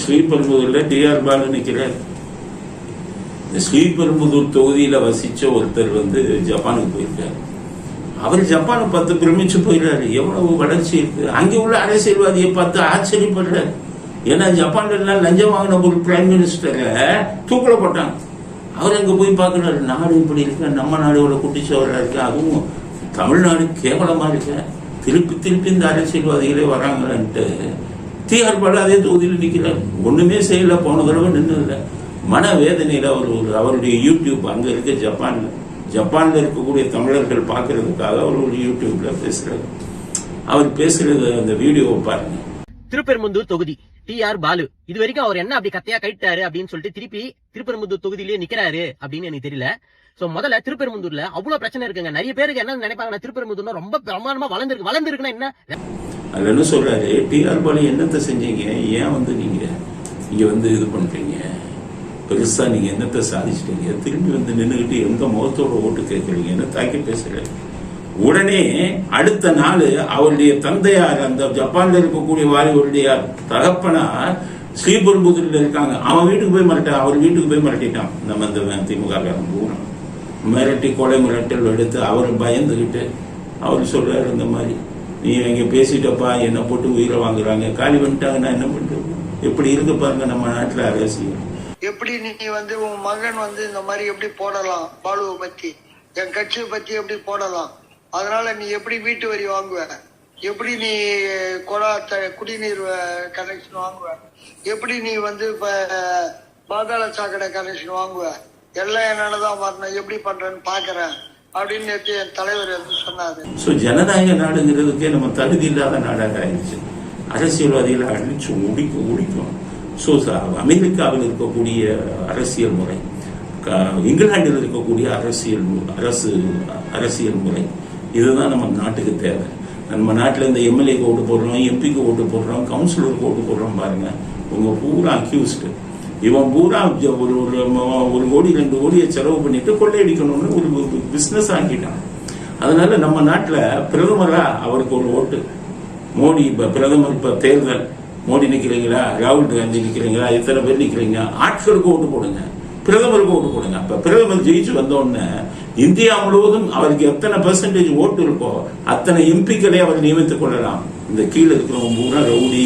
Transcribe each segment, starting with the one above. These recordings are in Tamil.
ஸ்ரீபெரும்புதூர்ல டிஆர் பாலு நிக்கிறார். இந்த ஸ்ரீபெரும்புதூர் தொகுதியில வசிச்ச ஒருத்தர் வந்து ஜப்பானுக்கு போயிருக்காரு. அவர் ஜப்பானை பார்த்து பிரமிச்சு போயிடுறாரு எவ்வளவு வளர்ச்சி இருக்கு. அங்கே உள்ள அரசியல்வாதியை பார்த்து ஆச்சரியப்படுறாரு. ஏன்னா ஜப்பான்ல எல்லாம் லஞ்சம் வாங்கின ஒரு பிரைம் மினிஸ்டரை தூக்கில போட்டாங்க. அவர் அங்க போய் பார்க்குறாரு. நாடு இப்படி இருக்கு. நம்ம நாடு இவ்வளவு குட்டிச்சவரா இருக்கு. அதுவும் தமிழ்நாடு கேவலமா இருக்கு. திருப்பி திருப்பி இந்த அரசியல்வாதிகளே வராங்களான்ட்டு டிஆர் பாலு அதே தொகுதியில் நிற்கிறார் ஒன்றுமே செய்யல போன தடவை நின்று இல்லை மன வேதனையில அவர் ஒரு அவருடைய யூடியூப் அங்க இருக்க ஜப்பான் ஜப்பானில் இருக்கக்கூடிய தமிழர்கள் பார்க்கறதுக்காக அவர் ஒரு யூடியூப்ல பேசுறாரு. அவர் பேசுறது அந்த வீடியோவை பாருங்க. திருப்பெரும்புந்தூர் தொகுதி. T R Baalu. இது வரைக்கும் அவர் என்ன அப்படி கத்தையா கைட்டாரு அப்படின்னு சொல்லிட்டு திருப்பி திருப்பெரும்புந்தூர் தொகுதியிலேயே நிக்கிறாரு அப்படின்னு எனக்கு தெரியல. சோ முதல்ல திருப்பெரும்புந்தூர்ல அவ்வளவு பிரச்சனை இருக்குங்க. நிறைய பேருக்கு என்ன நினைப்பாங்கன்னா திருப்பெரும்புதூர்னா ரொம்ப பிரமாணமா வளர்ந்துருக்கு. வளர்ந்துருக்குன்னா என்ன? அதுல என்ன சொல்றாரு டிஆர் பாலு என்னத்தை செஞ்சீங்க? ஏன் வந்து நீங்க இங்க வந்து இது பண்றீங்க? பெருசா நீங்க என்னத்தை சாதிச்சிட்டீங்க? திரும்பி வந்து நின்றுகிட்டு எந்த முகத்தோட ஓட்டு கேட்கறீங்கன்னு தாக்கி பேசுறாரு. உடனே அடுத்த நாள் அவருடைய தந்தையார் அந்த ஜப்பான்ல இருக்கக்கூடிய வாலிபருடைய தகப்பனார் ஸ்ரீபெரும்புதூர்ல இருக்காங்க. அவன் வீட்டுக்கு போய் மிரட்டான் அவர் வீட்டுக்கு போய் மிரட்டிட்டான். நம்ம இந்த திமுக காரன் பூரா. மிரட்டி கொலை மிரட்டல் எடுத்து அவர் பயந்துகிட்டு அவர் சொல்றாரு இந்த மாதிரி. நீ இவங்க பேசிட்டப்பா என்னை போட்டு உயிரை வாங்குறாங்க. காலி பண்ணிட்டாங்கன்னா என்ன பண்றது? எப்படி இருக்கு பாருங்க நம்ம நாட்டுல அரசியல். எப்படி நீ வந்து உன் மகன் வந்து இந்த மாதிரி எப்படி போடலாம் பாலுவை பத்தி? என் கட்சியை பத்தி எப்படி போடலாம்? அதனால நீ எப்படி வீட்டு வரி வாங்குவ? எப்படி நீ குழா குடிநீர் கனெக்ஷன் வாங்குவ? எப்படி நீ வந்து இப்ப பாதாள சாக்கடை கனெக்ஷன் வாங்குவ? எல்லாம் என்னாலதான் வரணும். எப்படி பண்றேன்னு பாக்குறேன். அப்படின்னு என் தலைவர் வந்து சொன்னாரு. ஸோ ஜனநாயக நாடுங்கிறதுக்கே நம்ம தகுதி இல்லாத நாடாக ஆயிடுச்சு. அரசியல்வாதிகளை அழிச்சு முடிக்கும் முடிக்கும் ஸோ அமெரிக்காவில் இருக்கக்கூடிய அரசியல் முறை இங்கிலாண்டில் இருக்கக்கூடிய அரசியல் அரசு அரசியல் முறை இதுதான் நம்ம நாட்டுக்கு தேவை. நம்ம நாட்டில் இந்த எம்எல்ஏக்கு ஓட்டு போடுறோம் எம்பிக்கு ஓட்டு போடுறோம் கவுன்சிலருக்கு ஓட்டு போடுறோம் பாருங்க. உங்க பூரா அக்யூஸ்டு இவன் பூரா ஒரு ஒரு ஒரு கோடி ரெண்டு கோடியை செலவு பண்ணிட்டு கொள்ளையடிக்கணும்னு ஒரு பிஸ்னஸ் ஆக்கிட்டான். அதனால நம்ம நாட்டில் பிரதமரா அவருக்கு ஒரு ஓட்டு. மோடி இப்போ பிரதமர் இப்போ தேர்தல். மோடி நிற்கிறீங்களா ராகுல் காந்தி நிற்கிறீங்களா இத்தனை பேர் நிற்கிறீங்க ஆட்களுக்கு ஓட்டு போடுங்க. பிரதமருக்கு ஓட்டு போடுங்க. அப்போ பிரதமர் ஜெயிச்சு வந்தோடனே இந்தியா முழுவதும் அவருக்கு எத்தனை பெர்சன்டேஜ் ஓட்டு இருக்கோ அத்தனை எம்பிக்களை அவர் நியமித்துக் கொள்ளலாம். இந்த கீழே இருக்கிறவங்க பூரா ரவுடி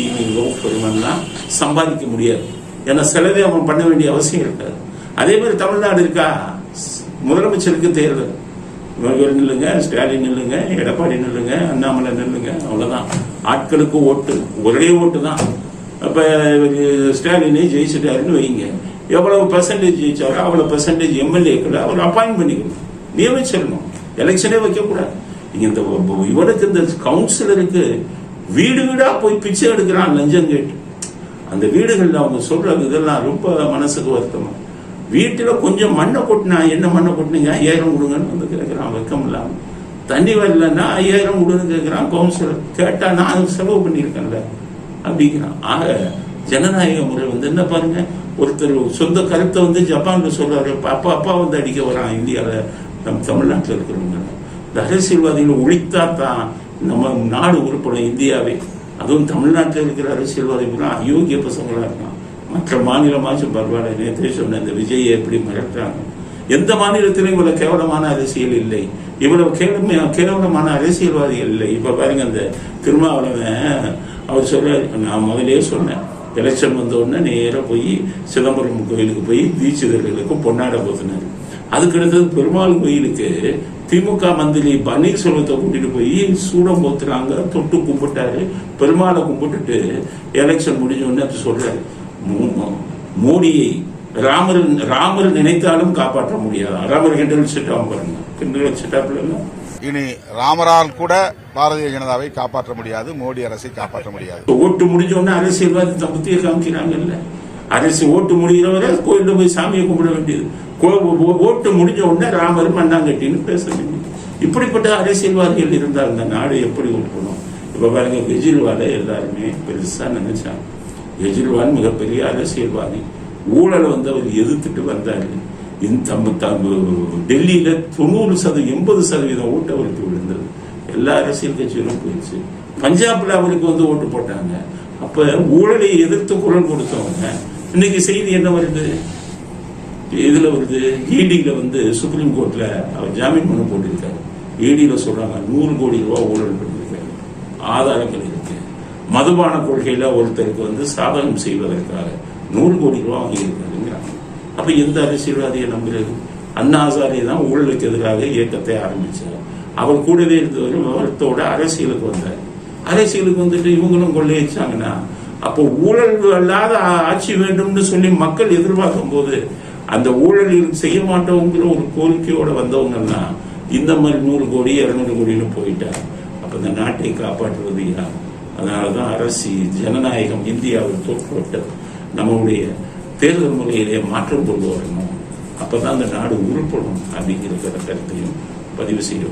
பெருமன்லாம் சம்பாதிக்க முடியாது. ஏன்னா செலவே அவன் பண்ண வேண்டிய அவசியம் இருக்காது. அதே மாதிரி தமிழ்நாடு இருக்கா? முதலமைச்சருக்கு தேர்தல் இவர்கள் நில்லுங்க ஸ்டாலின் நில்லுங்க எடப்பாடி நில்லுங்க அண்ணாமலை நில்லுங்க அவ்வளோதான் ஆட்களுக்கு ஓட்டு ஒரே ஓட்டு தான். இப்போ ஸ்டாலினே ஜெயிச்சிட்டாருன்னு வைங்க. எவ்வளவு பெர்சன்டேஜ் ஜெயிச்சாரோ அவ்வளோ பெர்சன்டேஜ் எம்எல்ஏக்களை அவர் அப்பாயிண்ட் பண்ணிக்கணும். நியமிச்சிடணும். எலெக்ஷனே வைக்கக்கூடாது. இந்த இவனுக்கு இந்த கவுன்சிலருக்கு வீடு வீடாக போய் பிச்சை எடுக்கிறான் லஞ்சம் கேட்டு. அந்த வீடுகள்ல அவங்க சொல்ற இதெல்லாம் ரொம்ப மனசுக்கு வருத்தமா. வீட்டில் கொஞ்சம் மண்ணை கொட்டினா என்ன மண்ணை கொட்டினீங்க? ஐயாயிரம் கொடுங்கன்னு வந்து கேட்கிறான் வெக்கம் இல்லாம. தண்ணி வரலன்னா ஐயாயிரம் கொடுன்னு கேட்கிறான் கவுன்சிலர் கேட்டா நான் செலவு பண்ணியிருக்கேன்ல அப்படிங்கிறான். ஆக ஜனநாயக முறை வந்து என்ன பாருங்க? ஒருத்தர் சொந்த கருத்தை வந்து ஜப்பான்ல சொல்றாரு. அப்பா அப்பா வந்து அடிக்க வரான். இந்தியாவில் நம்ம தமிழ்நாட்டில் இருக்கிறவங்க. இந்த அரசியல்வாதிகளை ஒழித்தா தான் நம்ம நாடு உருப்படும். இந்தியாவே அதுவும் தமிழ்நாட்டில் இருக்கிற அரசியல்வாதிகள்லாம் அயோக்கிய பசங்களா இருக்கான். மற்ற மாநிலமாச்சும் பரவாயில்ல நேற்றே சொன்ன இந்த விஜயை எப்படி மிரட்டுறாங்க? எந்த மாநிலத்திலும் இவ்வளவு கேவலமான அரசியல் இல்லை. இவ்வளவு கேவலமே கேவலமான அரசியல்வாதிகள் இல்லை. இப்ப பாருங்க அந்த திருமாவளவன் அவர் சொல்ற நான் முதலே சொன்னேன் எலெக்ஷன் வந்த உடனே நேரா போய் சிதம்பரம் கோயிலுக்கு போய் தீட்சிதர்களுக்கும் பொன்னாட போத்தினார். அதுக்கு அடுத்தது பெருமாள் கோயிலுக்கு திமுக மந்திரி பன்னீர்செல்வத்தை கூட்டிட்டு போய் சூடம் போத்துறாங்க தொட்டு கும்பிட்டாரு பெருமாளை கும்பிட்டுட்டு எலெக்ஷன் முடிஞ்ச உடனே அது சொல்றாரு மோடியை ராமர் ராமர் நினைத்தாலும் காப்பாற்ற முடியாது. ராமர் கிண்டல் செட்டாம் பாருங்க. கிண்டல் செட்டாப்ல இனி ராமரால் கூட பாரதிய ஜனதாவை காப்பாற்ற முடியாது மோடி அரசை காப்பாற்ற முடியாது. ஓட்டு முடிஞ்ச உடனே அரசியல்வாதி தன் புத்தியை காமிக்கிறாங்கல்ல. அரசு ஓட்டு முடிகிறவரை கோயிலில் போய் சாமியை கும்பிட வேண்டியது. கோ- ஓட்டு முடிஞ்ச உடனே ராமர் மண்ணாங்கட்டின்னு பேச வேண்டியது. இப்படிப்பட்ட அரசியல்வாதிகள் இருந்தால் இந்த நாடு எப்படி ஓட்டணும்? இப்ப பாருங்க கெஜ்ரிவாலை எல்லாருமே பெருசா நினைச்சாங்க. கெஜ்ரிவால் மிகப்பெரிய அரசியல்வாதி. ஊழலை வந்து அவர் எதிர்த்துட்டு வந்தாரு. டெல்லியில தொண்ணூறு சதவீதம் எண்பது சதவீதம் ஓட்டு அவருக்கு விழுந்தது. எல்லா அரசியல் கட்சிகளும் போயிடுச்சு. பஞ்சாப்ல அவருக்கு வந்து ஓட்டு போட்டாங்க. அப்ப ஊழலை எதிர்த்து குரல் கொடுத்தவங்க இன்னைக்கு செய்தி என்ன வருது? இதுல வருது ஈடியில வந்து சுப்ரீம் கோர்ட்ல அவர் ஜாமீன் மனு போட்டிருக்காரு. ஈடியில சொல்றாங்க நூறு கோடி ரூபாய் ஊழல் பண்ணியிருக்காரு. ஆதாரங்கள் இருக்கு. மதுபான கொள்கையில ஒருத்தருக்கு வந்து சாதகம் செய்வதற்காக நூறு கோடி ரூபாய் வாங்கியிருக்காருங்கிறாங்க. அப்ப எந்த அரசியல்வாதியை நம்புறது? அண்ணா ஹசாரே தான் ஊழலுக்கு எதிராக இயக்கத்தை ஆரம்பிச்சார். அவர் கூடவே இருந்தவர் விவரத்தோட அரசியலுக்கு வந்தார். அரசியலுக்கு வந்துட்டு இவங்களும் கொள்ளையடிச்சாங்கன்னா அப்போ ஊழல் அல்லாத ஆட்சி வேண்டும்னு சொல்லி மக்கள் எதிர்பார்க்கும் போது அந்த ஊழலில் செய்ய மாட்டோங்கிற ஒரு கோரிக்கையோட வந்தவங்கன்னா இந்த மாதிரி நூறு கோடி இருநூறு கோடின்னு போயிட்டா அப்ப இந்த நாட்டை காப்பாற்றுவது யார்? அதனாலதான் அரசு ஜனநாயகம் இந்தியாவில் தோற்றுவிட்டது நம்மளுடைய தேர்தல் முறையிலே மாற்றம் கொண்டு வரணும். அப்பதான் அந்த நாடு உருப்படும் அப்படிங்கிற கருத்தையும் பதிவு செய்ய